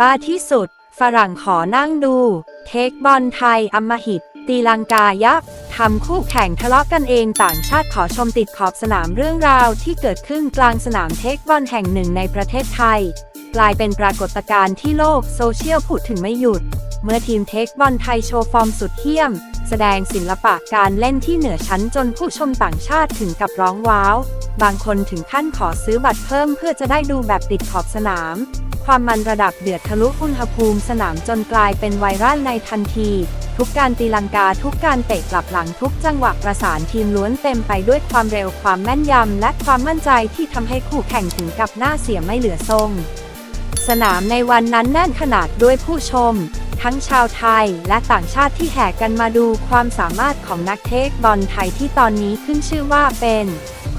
บ้าที่สุด ฝรั่งขอนั่งดู เทคบอลไทยอำมหิต ตีลังกายักษ์ทำคู่แข่งทะเลาะกันเองต่างชาติขอชมติดขอบสนามเรื่องราวที่เกิดขึ้นกลางสนามเทคบอลแห่งหนึ่งในประเทศไทย กลายเป็นปรากฏการณ์ที่โลกโซเชียลพูดถึงไม่หยุด เมื่อทีมเทคบอลไทยโชว์ฟอร์มสุดเยี่ยม แสดงศิลปะการเล่นที่เหนือชั้นจนผู้ชมต่างชาติถึงกับร้องว้าว บางคนถึงขั้นขอซื้อบัตรเพิ่มเพื่อจะได้ดูแบบติดขอบสนาม ความมันระดับเดือดทะลุอุณหภูมิสนามจนกลายเป็นไวรัลในทันที ทุกการตีลังกาทุกการเตะกลับหลังทุกจังหวะประสานทีมล้วนเต็มไปด้วยความเร็วความแม่นยำ และความมั่นใจที่ทำให้คู่แข่งถึงกับหน้าเสียไม่เหลือทรง สนามในวันนั้นแน่นขนาดด้วยผู้ชม ทั้งชาวไทยและต่างชาติที่แห่กันมาดูความสามารถของนักเทคบอลไทยที่ตอนนี้ขึ้นชื่อว่าเป็น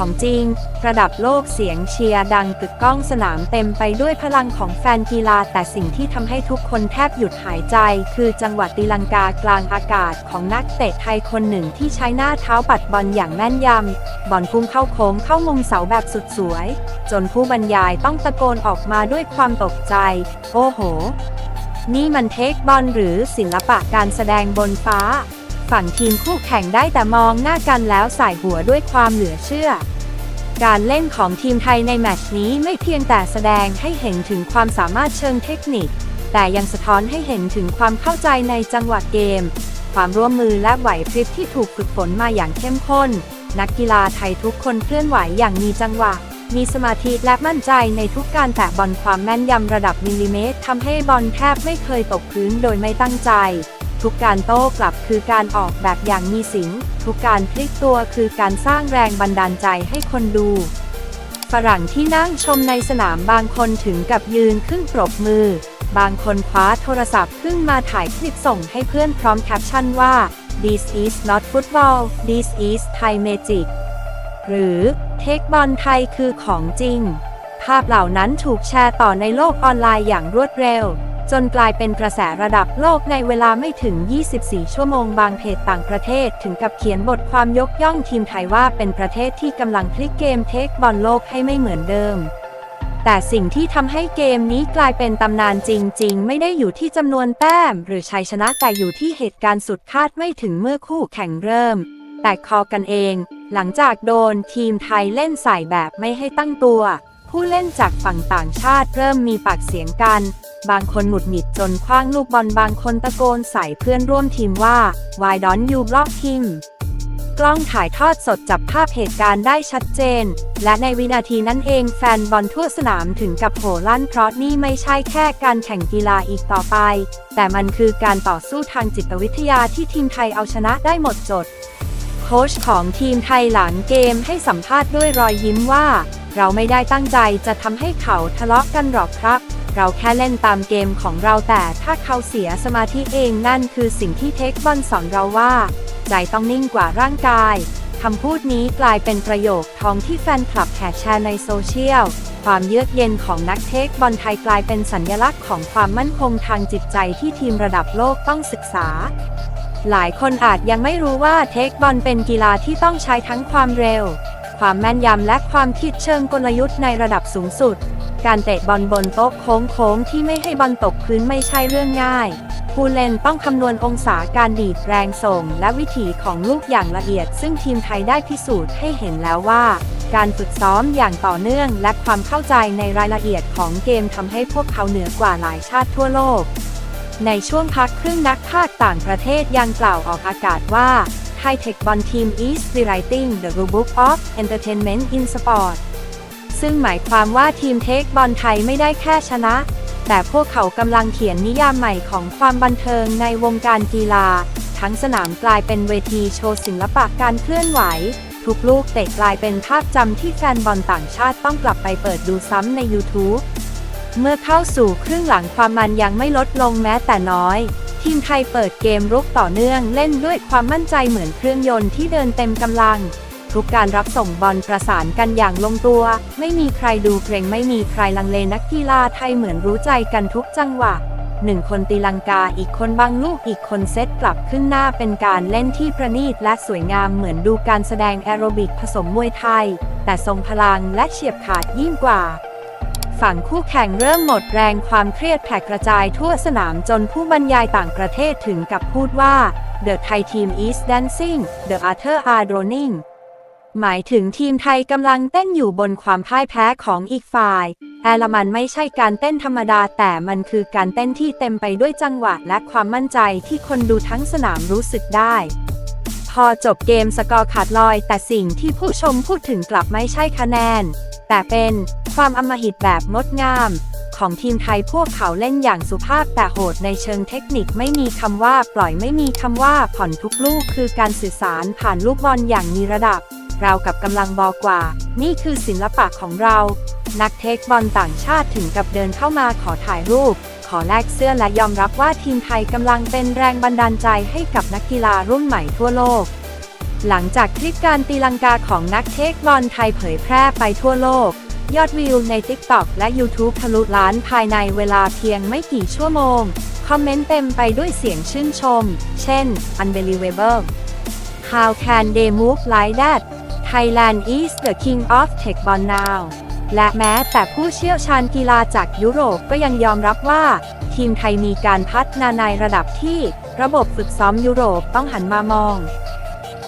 ของจริง ระดับโลกเสียงเชียร์ดังกึกก้องสนามเต็มไปด้วยพลังของแฟนกีฬา แต่สิ่งที่ทำให้ทุกคนแทบหยุดหายใจ คือจังหวะตีลังกากลางอากาศของนักเตะไทยคนหนึ่งที่ใช้หน้าเท้าปัดบอลอย่างแม่นยำบอลพุ่งเข้าโค้งเข้ามุมเสาแบบสุดสวย จนผู้บรรยายต้องตะโกนออกมาด้วยความตกใจ โอ้โห นี่มันเทคบอลหรือศิลปะการแสดงบนฟ้า ฝั่งทีมคู่แข่งได้แต่มองหน้ากันแล้วใส่หัวด้วยความเหลือเชื่อ การเล่นของทีมไทยในแมตช์นี้ไม่เพียงแต่แสดงให้เห็นถึงความสามารถเชิงเทคนิค แต่ยังสะท้อนให้เห็นถึงความเข้าใจในจังหวะเกม ความร่วมมือและไหวพริบที่ถูกฝึกฝนมาอย่างเข้มข้น นักกีฬาไทยทุกคนเคลื่อนไหวอย่างมีจังหวะมีสมาธิและมั่นใจในทุกการแตะบอลความแม่นยำระดับมิลลิเมตรทำให้บอลแทบไม่เคยตกพื้นโดยไม่ตั้งใจ ทุกการโต้กลับคือการออกแบบอย่างมีสิง ทุกการพลิกตัวคือการสร้างแรงบันดาลใจให้คนดู ฝรั่งที่นั่งชมในสนามบางคนถึงกับยืนขึ้นปรบมือ บางคนคว้าโทรศัพท์ขึ้นมาถ่ายคลิปส่งให้เพื่อนพร้อมแคปชั่นว่า this is not football this is Thai magic หรือเทคบอลไทยคือของจริง ภาพเหล่านั้นถูกแชร์ต่อในโลกออนไลน์อย่างรวดเร็ว จนกลายเป็นกระแสระดับโลกในเวลาไม่ถึง 24 ชั่วโมงบางเพจต่างประเทศถึงกับเขียนบทความยกย่องทีมไทยว่าเป็นประเทศที่กำลังพลิกเกมเทคบอลโลกให้ไม่เหมือนเดิม แต่สิ่งที่ทำให้เกมนี้กลายเป็นตำนานจริง ๆ ไม่ได้อยู่ที่จำนวนแต้ม หรือชัยชนะแต่อยู่ที่เหตุการณ์สุดคาดไม่ถึงเมื่อคู่แข่งเริ่ม แตกคอกันเอง หลังจากโดนทีมไทยเล่นใส่แบบไม่ให้ตั้งตัว ผู้เล่นจากฝั่งต่างชาติเริ่มมีปากเสียงกัน บางคนหงุดหงิดจนคว้างลูกบอลบางคนตะโกนใส่เพื่อนร่วมทีมว่า Why don't you block him กล้องถ่ายทอดสดจับภาพเหตุการณ์ได้ชัดเจน และในวินาทีนั้นเองแฟนบอลทั่วสนามถึงกับโหลั่นเพราะนี่ไม่ใช่แค่การแข่งกีฬาอีกต่อไป แต่มันคือการต่อสู้ทางจิตวิทยาที่ทีมไทยเอาชนะได้หมดจด โค้ชของทีมไทยหลังเกมให้สัมภาษณ์ด้วยรอยยิ้มว่า เราไม่ได้ตั้งใจจะทำให้เขาทะเลาะกันหรอกครับ เราแค่เล่นตามเกมของเราแต่ถ้าเขาเสียสมาธิเองนั่นคือสิ่งที่เทคบอลสอนเราว่า ใจต้องนิ่งกว่าร่างกายคำพูดนี้กลายเป็นประโยคทองที่แฟนคลับแห่แชร์ในโซเชียล ความเยือกเย็นของนักเทคบอลไทยกลายเป็นสัญญลักษณ์ของความมั่นคงทางจิตใจที่ทีมระดับโลกต้องศึกษา หลายคนอาจยังไม่รู้ว่าเทคบอลเป็นกีฬาที่ต้องใช้ทั้งความเร็ว ความแม่นยำและความคิดเชิงกลยุทธ์ในระดับสูงสุด การเตะบอลบนโต๊ะโค้งๆที่ไม่ให้บอลตกพื้นไม่ใช่เรื่องง่าย ผู้เล่นต้องคำนวณองศาการดีดแรงส่ง และวิถีของลูกอย่างละเอียด ซึ่งทีมไทยได้พิสูจน์ให้เห็นแล้วว่า การฝึกซ้อมอย่างต่อเนื่องและความเข้าใจในรายละเอียดของเกมทำให้พวกเขาเหนือกว่าหลายชาติทั่วโลกในช่วงพักครึ่งนักพากย์ต่างประเทศยังกล่าวออกอากาศว่า High Tech Ball Team is rewriting the rulebook of entertainment in sport ซึ่งหมายความว่าทีมเทคบอลไทยไม่ได้แค่ชนะ แต่พวกเขากำลังเขียนนิยามใหม่ของความบันเทิงในวงการกีฬา ทั้งสนามกลายเป็นเวทีโชว์ศิลปะการเคลื่อนไหว ทุกลูกเตะกลายเป็นภาพจำที่แฟนบอลต่างชาติต้องกลับไปเปิดดูซ้ำใน YouTube เมื่อเข้าสู่ครึ่งหลังความมันยังไม่ลดลงแม้แต่น้อย ทีมไทยเปิดเกมรุกต่อเนื่องเล่นด้วยความมั่นใจเหมือนเครื่องยนต์ที่เดินเต็มกำลัง ทุกการรับส่งบอลประสานกันอย่างลงตัว ไม่มีใครดูเกรงไม่มีใครลังเลนักกีฬาไทยเหมือนรู้ใจกันทุกจังหวะหนึ่งคนตีลังกาอีกคนบังลูกอีกคนเซตกลับขึ้นหน้าเป็นการเล่นที่ประณีตและสวยงามเหมือนดูการแสดงแอโรบิกผสมมวยไทย แต่ทรงพลังและเฉียบขาดยิ่งกว่า ฝั่งคู่แข่งเริ่มหมดแรงความเครียดแผ่กระจายทั่วสนามจนผู้บรรยายต่างประเทศถึงกับพูดว่า The Thai team is dancing the other are droning หมายถึงทีมไทยกำลังเต้นอยู่บนความพ่ายแพ้ของอีกฝ่าย แอลมันไม่ใช่การเต้นธรรมดาแต่มันคือการเต้นที่เต็มไปด้วยจังหวะและความมั่นใจที่คนดูทั้งสนามรู้สึกได้ พอจบเกมสกอร์ขาดลอย แต่สิ่งที่ผู้ชมพูดถึงกลับไม่ใช่คะแนน แต่เป็น ความอำมหิตแบบงดงาม ของทีมไทยพวกเขาเล่นอย่างสุภาพแต่โหดในเชิงเทคนิคไม่มีคำว่าปล่อยไม่มีคำว่าผ่อนทุกลูกคือการสื่อสารผ่านลูกบอลอย่างมีระดับ เรากับกำลังบอกว่า นี่คือศิลปะของเรา นักเทคบอลต่างชาติถึงกับเดินเข้ามาขอถ่ายรูป ขอแลกเสื้อและยอมรับว่าทีมไทยกำลังเป็นแรงบันดาลใจให้กับนักกีฬารุ่นใหม่ทั่วโลกหลังจากคลิปการตีลังกาของนักเทคบอลไทยเผยแพร่ไปทั่วโลก ยอดวิวใน TikTok และ YouTube ทะลุล้านภายในเวลาเพียงไม่กี่ชั่วโมง คอมเมนต์เต็มไปด้วยเสียงชื่นชม เช่น unbelievable how can they move like that Thailand is the king of tech ball now และแม้แต่ผู้เชี่ยวชาญกีฬาจากยุโรปก็ยังยอมรับว่า ทีมไทยมีการพัฒนาในระดับที่ระบบฝึกซ้อมยุโรปต้องหันมามอง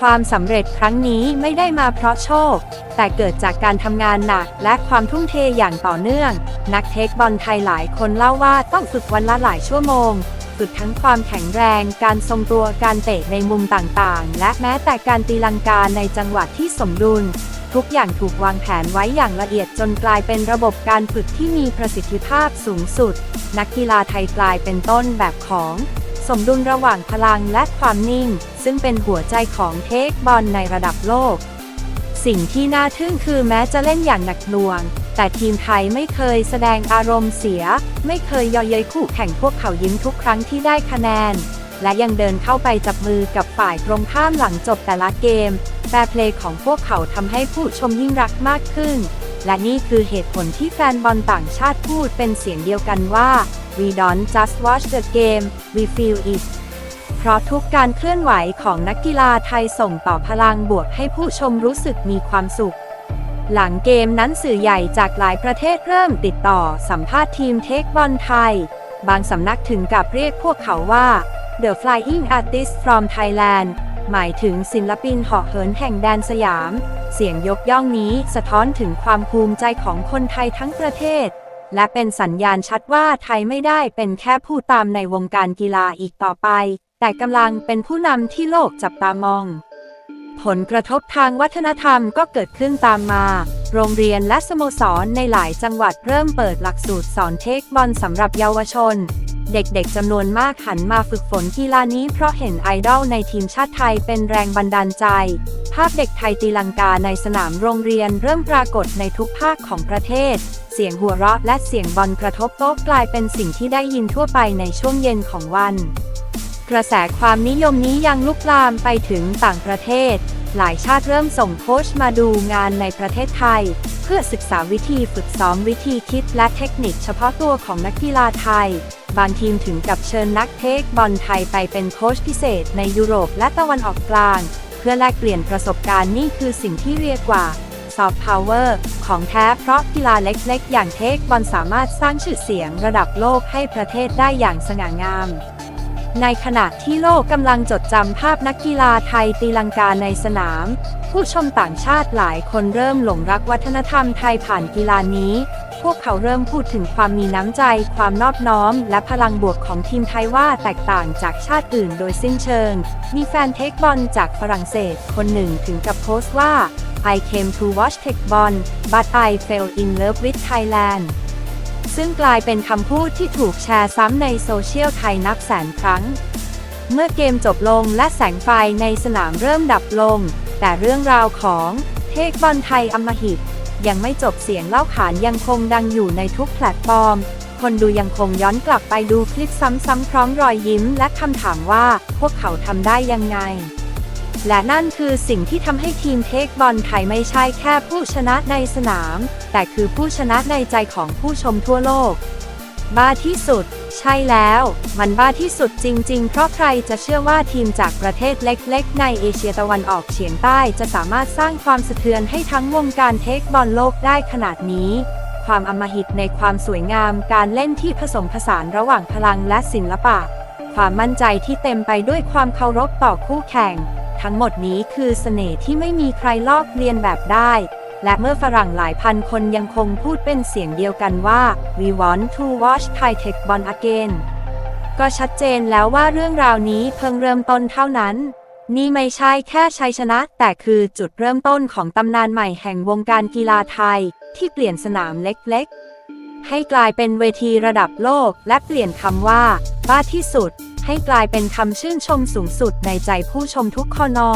ความสำเร็จครั้งนี้ไม่ได้มาเพราะโชค แต่เกิดจากการทำงานหนักและความทุ่มเทอย่างต่อเนื่อง นักเทคบอลไทยหลายคนเล่าว่าต้องฝึกวันละหลายชั่วโมง ฝึกทั้งความแข็งแรง การทรงตัว การเตะในมุมต่างๆ และแม้แต่การตีลังกาในจังหวะที่สมดุล ทุกอย่างถูกวางแผนไว้อย่างละเอียดจนกลายเป็นระบบการฝึกที่มีประสิทธิภาพสูงสุด นักกีฬาไทยกลายเป็นต้นแบบของ สมดุลระหว่างพลังและความนิ่ง ซึ่งเป็นหัวใจของเทคบอลในระดับโลก สิ่งที่น่าทึ่งคือแม้จะเล่นอย่างหนักหน่วง แต่ทีมไทยไม่เคยแสดงอารมณ์เสีย ไม่เคยย่อเย้ยคู่แข่งพวกเขายิ้มทุกครั้งที่ได้คะแนน และยังเดินเข้าไปจับมือกับฝ่ายตรงข้ามหลังจบแต่ละเกมแฟร์เพลย์ของพวกเขาทำให้ผู้ชมยิ่งรักมากขึ้น และนี่คือเหตุผลที่แฟนบอลต่างชาติพูดเป็นเสียงเดียวกันว่า we don't just watch the game we feel it เพราะทุกการเคลื่อนไหวของนักกีฬาไทยส่งต่อพลังบวกให้ผู้ชมรู้สึกมีความสุข หลังเกมนั้นสื่อใหญ่จากหลายประเทศเริ่มติดต่อสัมภาษณ์ทีมเทคบอลไทย บางสำนักถึงกับเรียกพวกเขาว่า The Flying Artist from Thailand หมายถึงศิลปินหาะเหินแห่งแดนสยาม เสียงยกย่องนี้สะท้อนถึงความภูมิใจของคนไทยทั้งประเทศ และเป็นสัญญาณชัดว่าไทยไม่ได้เป็นแค่ผู้ตามในวงการกีฬาอีกต่อไป แต่กำลังเป็นผู้นำที่โลกจับตามอง ผลกระทบทางวัฒนธรรมก็เกิดขึ้นตามมา โรงเรียนและสโมสรในหลายจังหวัดเริ่มเปิดหลักสูตรสอนเทคบอลสำหรับเยาวชน เด็กๆจำนวนมากหันมาฝึกฝนกีฬานี้เพราะเห็นไอดอลในทีมชาติไทยเป็นแรงบันดาลใจ ภาพเด็กไทยตีลังกาในสนามโรงเรียนเริ่มปรากฏในทุกภาคของประเทศ เสียงหัวเราะและเสียงบอลกระทบโต๊ะกลายเป็นสิ่งที่ได้ยินทั่วไปในช่วงเย็นของวัน กระแสความนิยมนี้ยังลุกลามไปถึงต่างประเทศ หลายชาติเริ่มส่งโค้ชมาดูงานในประเทศไทยเพื่อศึกษาวิธีฝึกซ้อมวิธีคิดและเทคนิคเฉพาะตัวของนักกีฬาไทย บางทีมถึงกับเชิญนักเทคบอลไทยไปเป็นโค้ชพิเศษในยุโรปและตะวันออกกลาง เพื่อแลกเปลี่ยนประสบการณ์นี่คือสิ่งที่เรียกว่าซอฟต์พาวเวอร์ของแท้เพราะกีฬาเล็กๆ อย่างเทคบอลสามารถสร้างชื่อเสียงระดับโลกให้ประเทศได้อย่างสง่างาม ในขณะที่โลกกำลังจดจำภาพนักกีฬาไทยตีลังกาในสนาม ผู้ชมต่างชาติหลายคนเริ่มหลงรักวัฒนธรรมไทยผ่านกีฬานี้ พวกเขาเริ่มพูดถึงความมีน้ำใจ ความนอบน้อม และพลังบวกของทีมไทยว่าแตกต่างจากชาติอื่นโดยสิ้นเชิง มีแฟนเทคบอลจากฝรั่งเศส คนหนึ่งถึงกับโพสต์ว่า I came to watch tech ball but I fell in love with Thailand ซึ่งกลายเป็นคำพูดที่ถูกแชร์ซ้ำในโซเชียลไทยนับแสนครั้ง เมื่อเกมจบลงและแสงไฟในสนามเริ่มดับลง แต่เรื่องราวของเทคบอลไทยอำมหิต ยังไม่จบเสียงเล่าขานยังคงดังอยู่ในทุกแพลตฟอร์ม คนดูยังคงย้อนกลับไปดูคลิปซ้ำๆพร้อมรอยยิ้ม และคำถามว่าพวกเขาทำได้ยังไง และนั่นคือสิ่งที่ทำให้ทีมเทคบอลไทยไม่ใช่แค่ผู้ชนะในสนาม แต่คือผู้ชนะในใจของผู้ชมทั่วโลก บ้าที่สุด ใช่แล้ว มันบ้าที่สุดจริง ๆ เพราะใครจะเชื่อว่าทีมจากประเทศเล็ก ๆ ในเอเชียตะวันออกเฉียงใต้จะสามารถสร้างความสะเทือนให้ทั้งวงการเทคบอลโลกได้ขนาดนี้คความอำมหิตในความสวยงามการเล่นที่ผสมผสานระหว่างพลังและศิลปะ ความมั่นใจที่เต็มไปด้วยความเคารพต่อคู่แข่ง ทั้งหมดนี้คือเสน่ห์ที่ไม่มีใครลอกเลียนแบบได้ และเมื่อฝรั่งหลายพันคนยังคงพูดเป็นเสียงเดียวกันว่า we want to watch Thai Tech Ball again ก็ชัดเจนแล้วว่าเรื่องราวนี้เพิ่งเริ่มต้นเท่านั้น นี่ไม่ใช่แค่ชัยชนะ แต่คือจุดเริ่มต้นของตำนานใหม่แห่งวงการกีฬาไทย ที่เปลี่ยนสนามเล็กๆ ให้กลายเป็นเวทีระดับโลก และเปลี่ยนคำว่า บ้าที่สุด ให้กลายเป็นคำชื่นชมสูงสุดในใจผู้ชมทุกคนอ